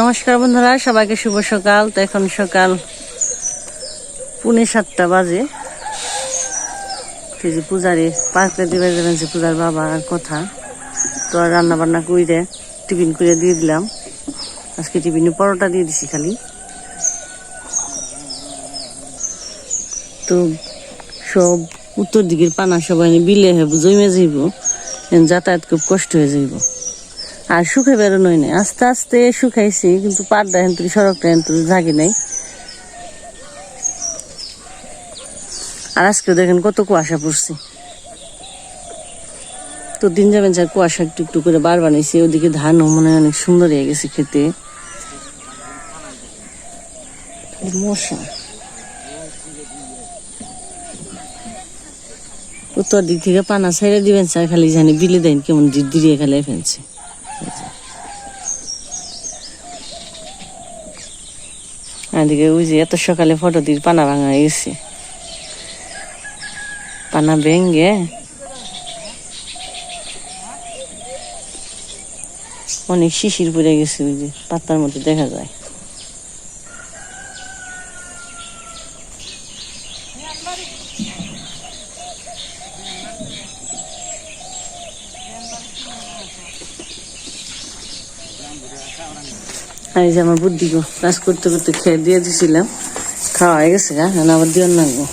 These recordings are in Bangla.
নমস্কার বন্ধুরা, সবাইকে শুভ সকাল। তো এখন সকাল পুনে সাতটা বাজে। এই যে পূজারি, পার্কে দিবে যাবেন যে পূজার বাবা আর কথা। তো আর রান্না বান্না কইরে টিফিন করে দিয়ে দিলাম। আজকে টিফিনে পরোটা দিয়ে দিছি খালি। তো সব উত্তর দিকের পানা সবাই বিলে হইব জমে যাইব। যাতায়াত খুব কষ্ট হয়ে যাইব। আর শুকে বেরোনোই নেই। আস্তে আস্তে শুকাইছি, কিন্তু পাড়টা হেন সড়কটা হেন জাগি নাই। আর আজকে দেখেন কত কুয়াশা পড়ছে। তো দিন যাবেন স্যার কুয়াশা একটু একটু করে বার বানাইছি, ওদিকে ধানও মনে হয় অনেক সুন্দর হয়ে গেছে খেতে। মশা। উত্তর দিক থেকে পানা ছেড়ে দিবেন স্যার খালি জানি বিলে দেন কেমন দিদিয়ে খালি ফেলছে। এদিকে ওই যে এত সকালে ফটো দিয়ে পানা ভাঙা গেছে পানা ভেঙ্গে অনেক শিশির পড়ে গেছে ওই যে, পাতার মধ্যে দেখা যায়। আর এই যে আমার বুদ্ধি গো, কাজ করতে করতে খেয়ে দিয়ে দিছিলাম। খাওয়া হয়ে গেছে গা এখন আবার দিয়ে লাগবো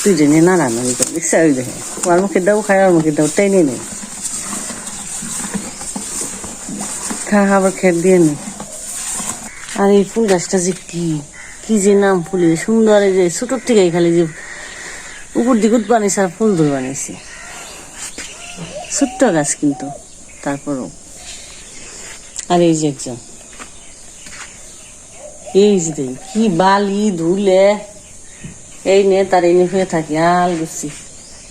তুই জেনে না রান্না দেখছে ওই দেখে ওর মুখে দাও খাই ওর মুখে দাও নিয়ে নেই খা, আবার খেয়ে দিয়ে নে। আর এই ফুল গাছটা যে কি কি যে নাম ফুলে, সুন্দর যে, ছোটোর থেকে খালি যে উপর দিকে বানিয়েছে আর ফুল ধরে বানিয়েছে। ছোট্ট গাছ কিন্তু, তারপরও। আর এই যে একজন। এই যে কি বালি ধুলে। এই নে, তার এনে হয়ে থাকি, আল গেছি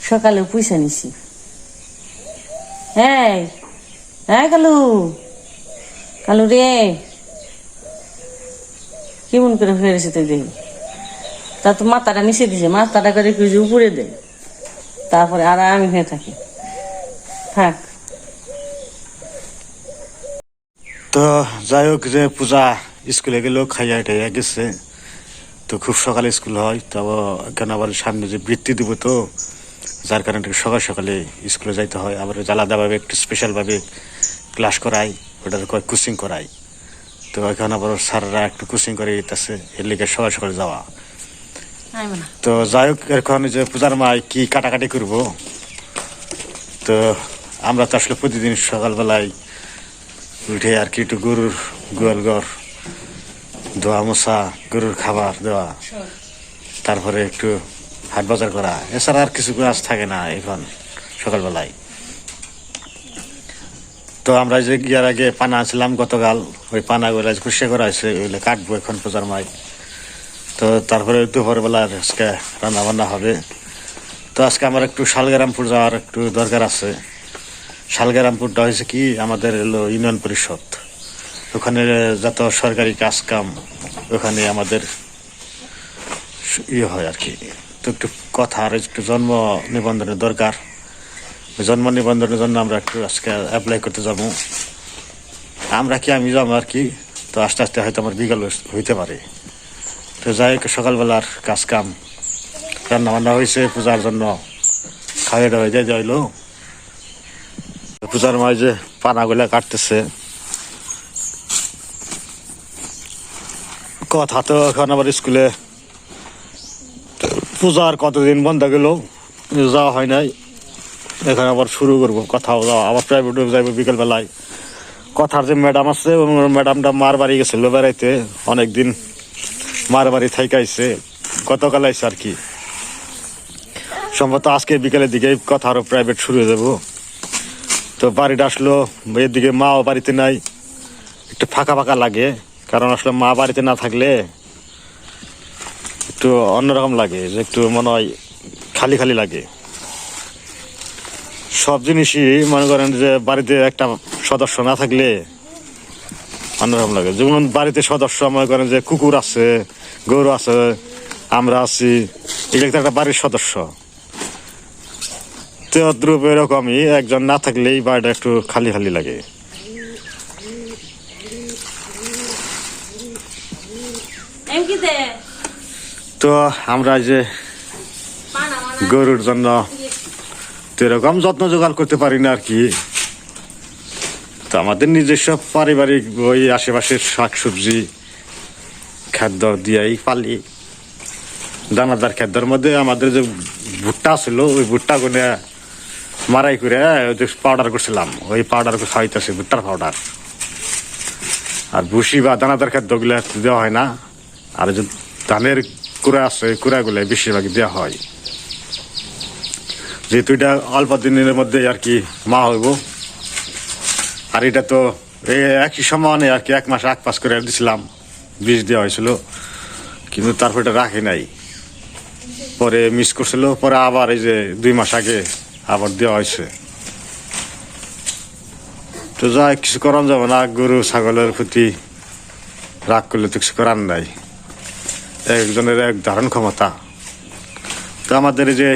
সকালে পয়সা নিছি। হ্যাঁ হ্যাঁ কালু কালু রে। কেমন করে হয়ে গেছে তুই দেখি তা তো মাথাটা নিচে দিছে, মাথাটা করে কিছু উপরে দে। তারপরে আর আমি হয়ে থাকি। থাক তো যাই হোক যে পূজা স্কুলে গেল খাইয়া টাইয়া গেছে। তো খুব সকালে স্কুল হয় তো কেন আবার সামনে যে বৃত্তি দিব তো যার কারণে সকাল সকালে স্কুলে যাইতে হয়। আবার আলাদাভাবে একটু স্পেশালভাবে ক্লাস করাই ওটার কয় কোচিং করাই। তো এখন আবার স্যাররা একটু কোচিং করে দিতেছে এর লিগে সকাল সকালে যাওয়া। তো যাই হোক এখন যে পূজার মায় কি কাটাকাটি করব? তো আমরা তো আসলে প্রতিদিন সকালবেলায় উঠে আর কি একটু গরুর গোয়াল ঘর ধোয়া মোছা গরুর খাবার দেওয়া তারপরে একটু হাট বাজার করা এছাড়া আর কিছু কাজ থাকে না এখন সকালবেলায়। তো আমরা যে গিয়ার আগে পানা আনছিলাম গতকাল ওই পানাগুলো খুশি করা হয়েছে ওইগুলো কাটবো এখন পূজার মাই তো তারপরে দুপুরবেলা আজকে রান্না বান্না হবে। তো আজকে আমার একটু শালগ্রামপুর যাওয়ার একটু দরকার আছে। শালগ্রামপুরটা হয়েছে কি? আমাদের হলো ইউনিয়ন পরিষদ। ওখানে যত সরকারি কাজ কাম ওখানে আমাদের ইয়ে হয় আর কি। তো একটু কথা আর একটু জন্ম নিবন্ধনের দরকার। জন্ম নিবন্ধনের জন্য আমরা একটু আজকে অ্যাপ্লাই করতে যাব। আমরা কি, আমি যাব আর কি? তো আস্তে আস্তে হয়তো আমার বিকাল হইতে পারে। তো যাই হোক, সকালবেলার কাজ কাম রান্না বান্না হয়েছে, পূজার জন্য। খাওয়া দাওয়া দিয়ে যাইলো পূজার মাঝে পানাগুলা কাটতেছে। কথা তো এখন আবার স্কুলে পূজার কতদিন বন্ধ গেল, যাওয়া হয় নাই। এখন আবার শুরু করব কথাও যাওয়া। আবার প্রাইভেটে যাইবো বিকেলবেলায়। কথার যে ম্যাডাম আছে ম্যাডামটা মার বাড়ি গেছিল বেড়াইতে। অনেকদিন মার বাড়ি থাইকাইছে গতকাল আইসে আর কি। সম্ভবত আজকে বিকেলের দিকে কথা আরও প্রাইভেট শুরু হয়ে যাব। তো বাড়িটা আসলো, এদিকে মাও বাড়িতে নাই। একটু ফাঁকা ফাঁকা লাগে, কারণ আসলে মা বাড়িতে না থাকলে একটু অন্যরকম লাগে, যে একটু মনে হয় খালি খালি লাগে। সব জিনিসই মনে করেন যে বাড়িতে একটা সদস্য না থাকলে অন্যরকম লাগে। যেমন বাড়িতে সদস্য মনে করেন যে কুকুর আছে, গরু আছে, আমরা আছি, এগুলো একটা বাড়ির সদস্য। তদ্রুপ এরকমই একজন না থাকলেই বাড়িটা একটু খালি খালি লাগে। তো আমরা যে গরুর জন্য এরকম যত্ন জোগাড় করতে পারি না আর কি। তো আমাদের নিজস্ব পারিবারিক ওই আশেপাশের শাকসবজি খাদ্য দিয়েই পালি। দানাদার খাদ্যের মধ্যে আমাদের যে ভুট্টা ছিল ওই ভুট্টা গুনে মারাই করে পাউডার করছিলাম, ওই পাউডার করে খাওয়াইতেছে, ভুট্টার পাউডার আর ভুসি বা দানাদার খাদ্যগুলো দেওয়া হয় না। আর যে ধানের কুড়া আছে কুড়াগুলো বেশিরভাগ দেওয়া হয়। যেহেতু এটা অল্প দিনের মধ্যে আর কি মা হইব। আর এটা তো এই একই সমানে আর কি এক মাস এক পাস করে দিছিলাম বীজ দেওয়া হয়েছিল। কিন্তু তারপর এটা রাখে নাই। পরে মিস করছিল, পরে আবার এই যে দুই মাস আগে আবার দেওয়া হয়েছে। তো যা কিছু করান যাবে না গরু ছাগলের প্রতি রাগ করলে তো কিছু করার নাই। একজনের এক ধারণ ক্ষমতা। তো আমাদের যে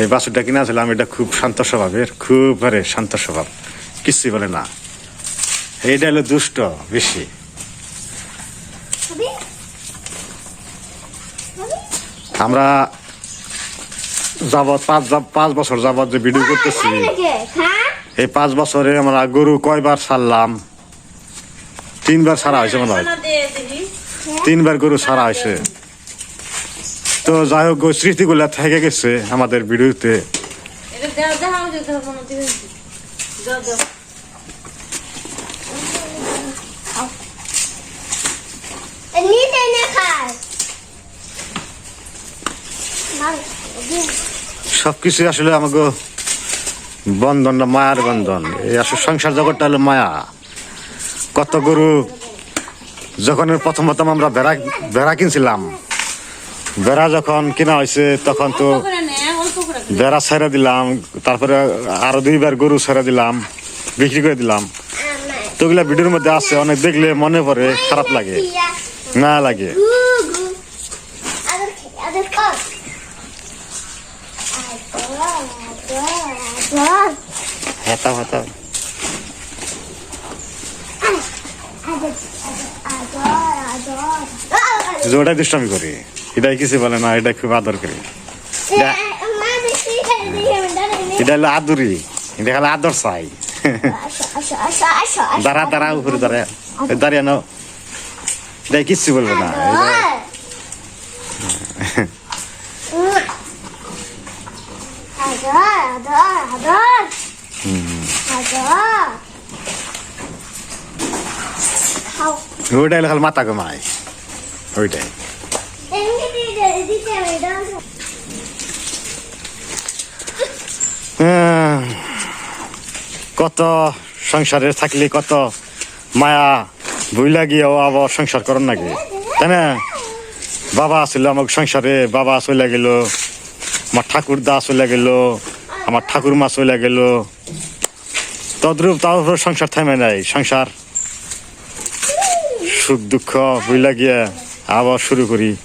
এই বাছুরটা কিনা ছিলাম এটা খুব শান্ত স্বভাবের খুব আরে শান্ত স্বভাব। কিছুই বলে না। এইটা হলো দুষ্ট বেশি। আমরা যাবৎ পাঁচ পাঁচ বছর যাবৎ যে ভিডিও করতেছি। এই পাঁচ বছরে আমরা গরু কয়বার ছাড়লাম? তিনবার ছাড়া হয়েছে মনে হয়? তিনবার গরু ছাড়া হয়েছে। তো যাই হোক স্মৃতিগুলা থেকে গেছে আমাদের ভিডিওতে। এটা দাও সবকিছু আসলে আমাকে বন্ধন না মায়ার বন্ধন। এই আসলে সংসার জগৎটা হলো মায়া। কত গরু যখন প্রথম প্রথম আমরা বেড়া বেড়া কিনছিলাম বেড়া যখন কিনা হয়েছে তখন তো বেড়া ছেড়ে দিলাম তারপরে আরও দুইবার গরু ছেড়ে দিলাম বিক্রি করে দিলাম। তো ওগুলা ভিডিওর মধ্যে আছে অনেক দেখলে মনে পড়ে খারাপ লাগে না লাগে। যে ওটাই দুষ্টামি করি। এটাই কিছু বলে না এটা খুব আদর করি। এটা হলো আদুরি এটা হলো আদর চাই। দাঁড়া দাঁড়া উপরে দাঁড়া। দাঁড়িয়ে নাও। এটাই কিচ্ছু বলবে না। হলো খালি মাথা কমায় ওইটাই কত সংসারে থাকলে কত মায়া বইলা গিয়েও আবার সংসার করেন নাকি? তাই না? বাবা ছিল আমার সংসারে বাবা চলে গেল, আমার ঠাকুর দা চলে গেল, আমার ঠাকুর মা চলে গেল। তদ্রুপ তার সংসার থামে নাই, সংসার সুখ দুঃখ বইলা গিয়ে আবার শুরু করি।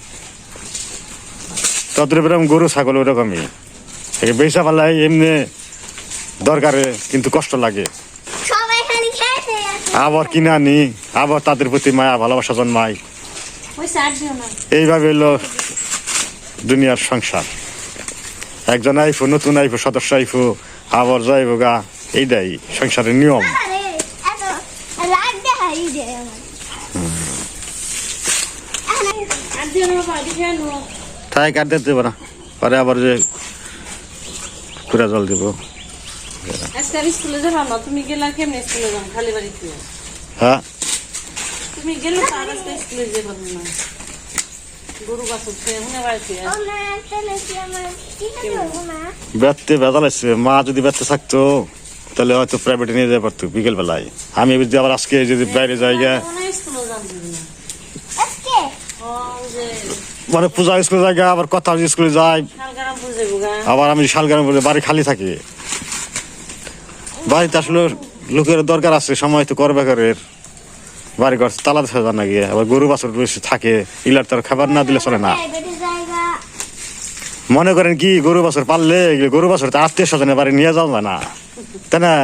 তদ্রূপ এরকম গরু ছাগল ওরকমই। বেচা পালাই এমনি দরকারে কিন্তু কষ্ট লাগে। আবার কিনে আনি আবার তাদের প্রতি মায়া ভালোবাসা জন্মায়। না। এইভাবে এলো দুনিয়ার সংসার। একজন আইফো নতুন আইফো সদস্য আইফো আবার যাইব গা এইটাই সংসারের নিয়ম আরে এত রাগ দেখাই দে আমার না তাই কাট দিতে পারা পরে আবার যে পুরা জল দিব। আজকে স্কুলে যাবা না তুমি গেলা কেমনে স্কুলে যাও খালি বাড়িতে হ্যাঁ। তুমি গেলে তো আর আজকে স্কুলে যেতে না। মা আসছে যদি ব্যর্থে থাকতো তাহলে হয়তো প্রাইভেটে নিয়ে যেতে পারতো বিকেল বেলায় আমি যদি আবার আজকে যদি বাইরে যাই মনে পূজা স্কুলে যাই আবার কথা স্কুলে যাই আবার আমি শালগ্রাম বলে বাড়ি খালি থাকি। বাড়িতে আসলে লোকের দরকার আছে, সময় তো করবে করে। বাড়ি ঘর তালা যায় না গিয়ে, আবার গরু বাছর থাকে, ইলার তার খাবার না দিলে চলে না। মনে করেন কি, গরু বাছর পাললে গরু বাছর তো আত্মীয় স্বজনের বাড়ি নিয়ে যাওয়া যায় না। তাই না?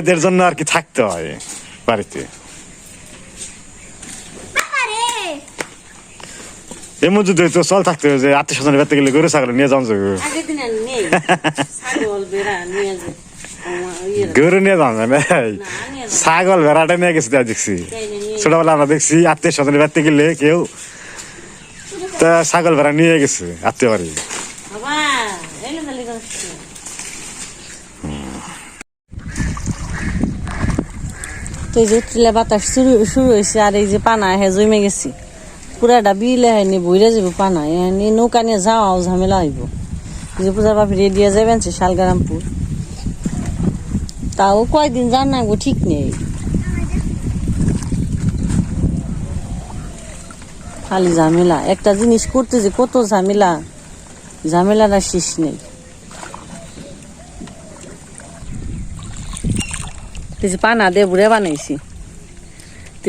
এদের জন্য আর কি থাকতে হয় বাড়িতে আরে এমন যদি তো চল থাকতে যে আত্মীয় স্বজনের বাড়িতে গেলে গরু ছাগল নিয়ে যাওয়া যাবে ইয়ে গরু নিয়ে যাওয়া যাবে না না নিয়ে যাও ছাগল ভেড়াটা নিয়ে গেছি দেখছি। ছোটবেলা আমরা দেখছি আত্মীয় স্বজনের বাড়িতে গেলে কেউ তা ছাগল ভেড়া নিয়ে গেছে আত্মীয় বাড়ি। তো এই যে বাতাস শুরু শুরু হয়েছে আর এই যে পানা হে জমে গেছি। পুরাটা বিলে হয়নি বইরে যাব পানা এনে নৌকা নিয়ে যাওয়াও ঝামেলা হইব যে পূজার বাপি রেডিয়া যাবেন শালগারামপুর তাও কয়দিন জান না গো, ঠিক নেই। খালি ঝামেলা। একটা জিনিস করতে যে কত ঝামেলা, ঝামেলাটা শেষ নেই। পানা দিয়ে বুড়ে বানাইছি।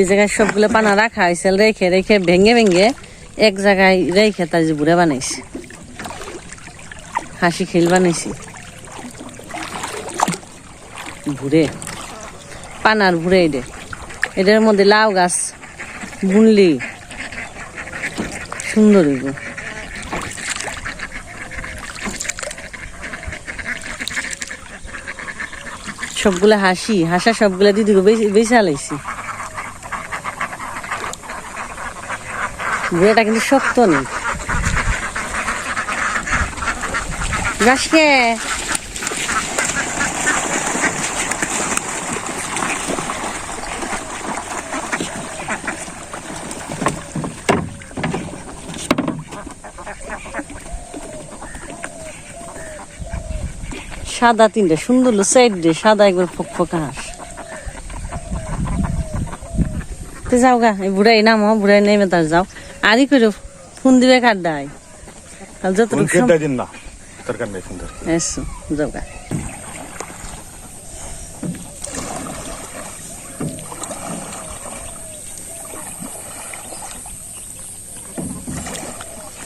জায়গায় সবগুলো পানা রাখা হয়েছে রেখে রেখে ভেঙে ভেঙে এক জায়গায় রেখে তার যে বুড়ে বানাইছি হাসি খেল বানাইছি ভুড়ে পানার ভুড়ে এটা এটার মধ্যে লাউ গাছ বুনলি সুন্দর হইব সবগুলা হাসি হাসা সবগুলা দিদিকে বেশি হালাইছি বুড়াটা কিন্তু শক্ত নেই সাদা তিনটা, সুন্দর সাইড সাদা একবার ফক ফকা হাঁস তো যাও গা বুড়াই নামো, বুড়াই নেমে তার যাও। আরই করে ফোন দিবে কাড্ডাই কাল যতটুকু সম- দিন না দরকার নেই সুন্দর এসো যাও গা।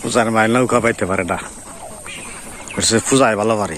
পূজার মাইল নৌকা পাইতে পারে না। বলছে পূজায় ভালো পারে।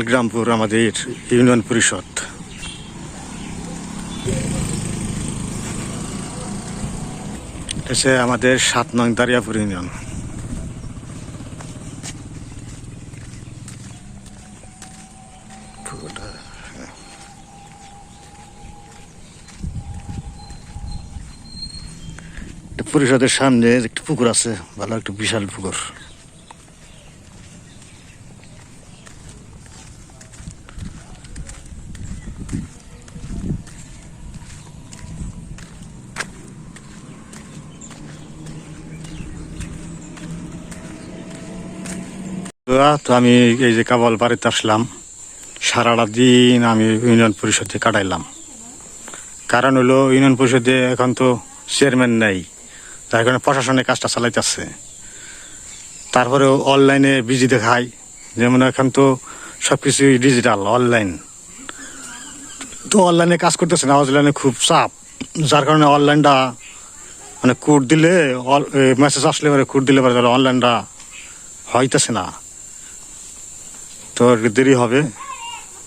শালগ্রামপুর আমাদের ইউনিয়ন পরিষদ। এসে আমাদের সাত নং দারিয়াপুর ইউনিয়ন। পরিষদের সামনে একটা পুকুর আছে, ভালো একটা বিশাল পুকুর। তো আমি এই যে কেবল বাড়িতে আসলাম, সারাটা দিন আমি ইউনিয়ন পরিষদে কাটাইলাম। কারণ হলো, ইউনিয়ন পরিষদে এখন তো চেয়ারম্যান নেই তার কারণে প্রশাসনের কাজটা চালাইতেছে। তারপরে অনলাইনে বিজি দেখায়, যেমন এখন তো সব কিছুই ডিজিটাল, অনলাইন। তো অনলাইনে কাজ করতেছে না, অনলাইনে খুব চাপ। যার কারণে অনলাইনটা মানে কোড দিলে মেসেজ আসলে পরে কোড দিলে পরে অনলাইনটা হইতেছে না। তো দেরি হবে।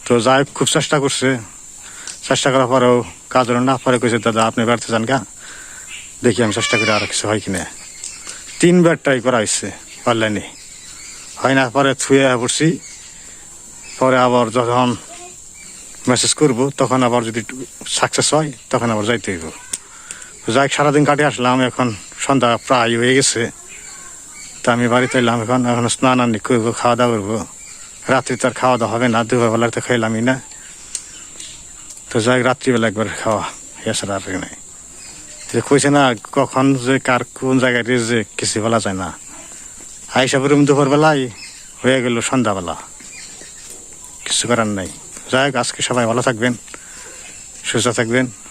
তো যাই খুব চেষ্টা করছে। চেষ্টা করার পরেও কাজ না। পরে কইছে, দাদা, আপনি ব্যর্থ যান গা। দেখি আমি চেষ্টা করি আর কিছু হয় কিনা। তিনবার ট্রাই করা হয়েছে অনলাইনে হয় না, পরে থুয়ে পড়ছি। পরে আবার যখন মেসেজ করব, তখন আবার যদি সাকসেস হয়, তখন আবার যাইতে হইব। যাই সারাদিন কাটে আসলাম। এখন সন্ধ্যা প্রায় হয়ে গেছে। তা আমি বাড়িতে এলাম এখন। এখন স্নান আনি করব খাওয়া দাওয়া করব। রাত্রি তো আর খাওয়া দাওয়া হবে না, দুপুরবেলা তো খাইলামই না। তো যাই রাত্রিবেলা একবার খাওয়া এছাড়া আর নাই। যে কইছে না, কখন যে কার কোন জায়গায় যে, কিছু বলা যায় না। আইসা রুম দুপুরবেলায় হয়ে গেল সন্ধ্যাবেলা। কিছু করার নাই। যাই আজকে সবাই ভালো থাকবেন, সুস্থ থাকবেন।